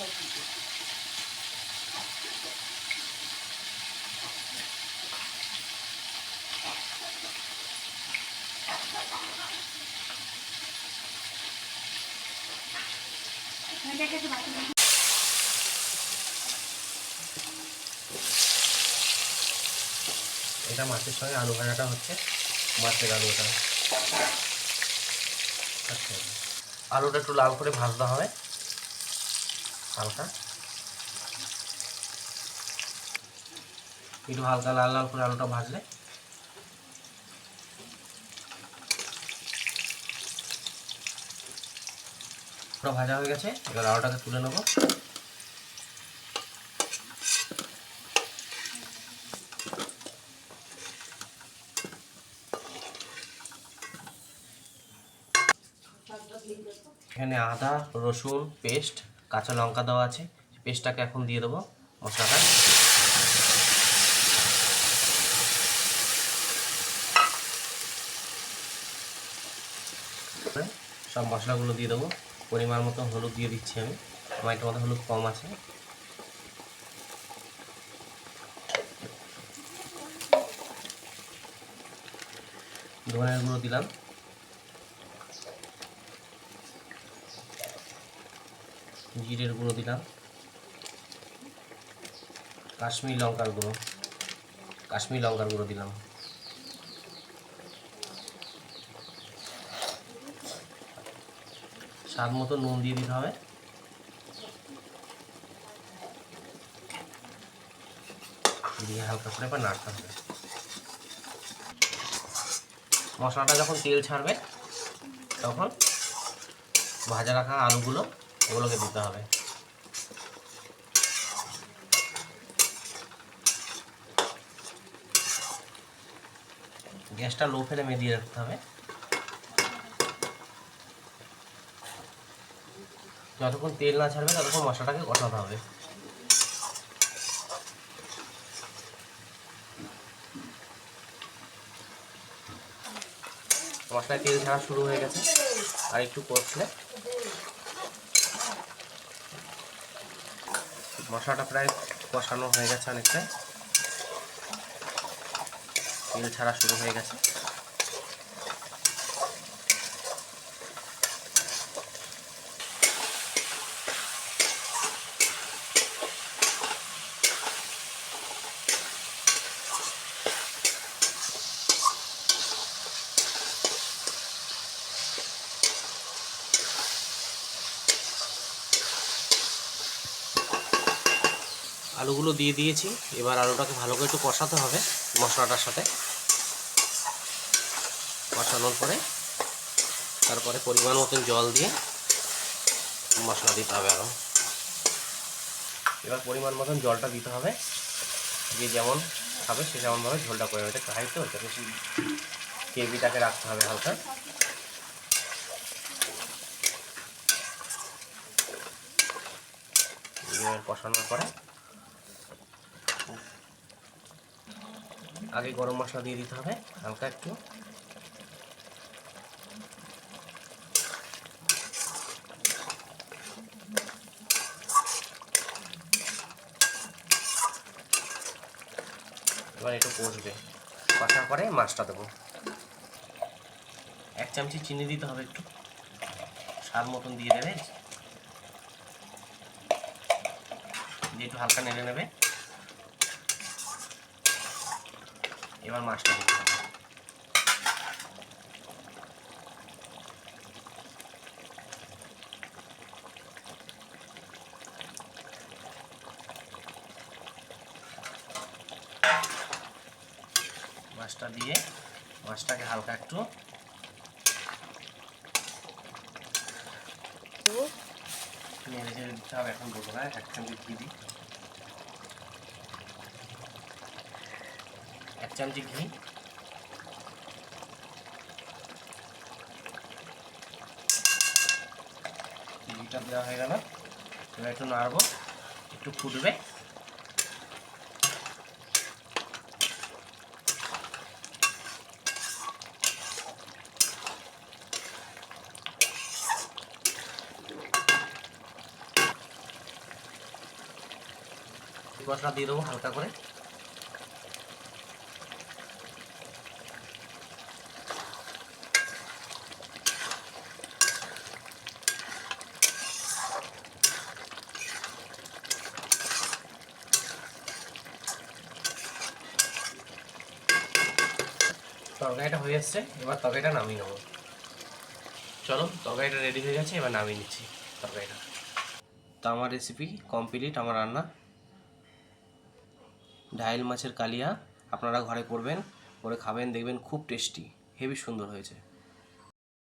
এটা মাছের সঙ্গে আলু ভাজাটা হচ্ছে। মাছের আলুটা। আচ্ছা। আলুটা একটু লাল করে ভাজতে হবে। হালকা। একটু হালকা লাল লাল করে আলুটা ভাজলে। ভাজা হয়ে গেছে, এবার আলুটাকে তুলে নেব। এখানে আদা, রসুন, পেস্ট কাঁচা লঙ্কা দেওয়া আছে, পেস্টটাকে এখন দিয়ে দেবো মশলাটা। সব মশলাগুলো দিয়ে দেবো। পরিমাণ মতো হলুদ দিয়ে দিচ্ছি আমি। আমার একটু মতো হলুদ কম আছে। ধনের গুঁড়ো দিলাম। জিরের গুঁড়ো দিলাম। কাশ্মীর লঙ্কার গুঁড়ো। কাশ্মীর লঙ্কার গুঁড়ো দিলাম। স্বাদ মতো নুন দিয়ে দিতে হবে। দিয়ে হালকা করে এবার নাড়তে হবে। মশলাটা যখন তেল ছাড়বে, তখন ভাজা রাখা আলুগুলো ওগুলোকে দিতে হবে গ্যাসটা লো ফ্লেমে দিয়ে রাখতে হবে। যতক্ষণ তেল না ছাড়বে, ততক্ষণ মশলাটাকে কষাতে হবে। মশলায় তেল ছাড়া শুরু হয়ে গেছে। আর একটু কষলে মশলাটা প্রায় কষানো হয়ে গেছে অনেকটাই। তেল ছাড়া শুরু হয়ে গেছে। আলুগুলো দিয়ে দিয়েছি। এবার আলুটাকে ভালো করে একটু কষাতে হবে মশলাটার সাথে। কষানোর পরে তারপরে পরিমাণ মতন জল দিয়ে মশলা দিতে হবে আরও এবার পরিমাণ মতন জলটা দিতে হবে। যে যেমন খাবে সে যেমনভাবে ঝোলটা করে এটা খাই তো? বেশি কেবিটাকে রাখতে হবে হালকা। কষানোর পরে আগে গরম মশলা দিয়ে দিতে হবে, হালকা একটু। এবার একটু কষবে। কষার পরে মাছটা দেবো। এক চামচি চিনি দিতে হবে একটু। স্বাদ মতন দিয়ে দেবে। দিয়ে একটু হালকা নেড়ে নেবে। এবার মাছটা দিতে হবে। মাছটা দিয়ে মাছটাকে হালকা একটু নেড়ে চেড়ে দিতে হবে এখন দেবো না এক চামচি ঘি দিই। চামচি ঘি ঘিটা দেওয়া হয়ে গেল। এবার একটু নাড়বো, একটু ফুটবে। মশলা দিয়ে দেবো হালকা করে। তরকারিটা হয়ে এসছে, এবার তরকারিটা নামিয়ে নেব। চলো, তরকারিটা রেডি হয়ে গেছে, এবার নামিয়ে নিচ্ছি তরকারিটা। তো আমার রেসিপি কমপ্লিট আমার রান্না। ডাইল মাছের কালিয়া, আপনারা ঘরে করবেন, করে খাবেন, দেখবেন খুব টেস্টি হেভি সুন্দর হয়েছে।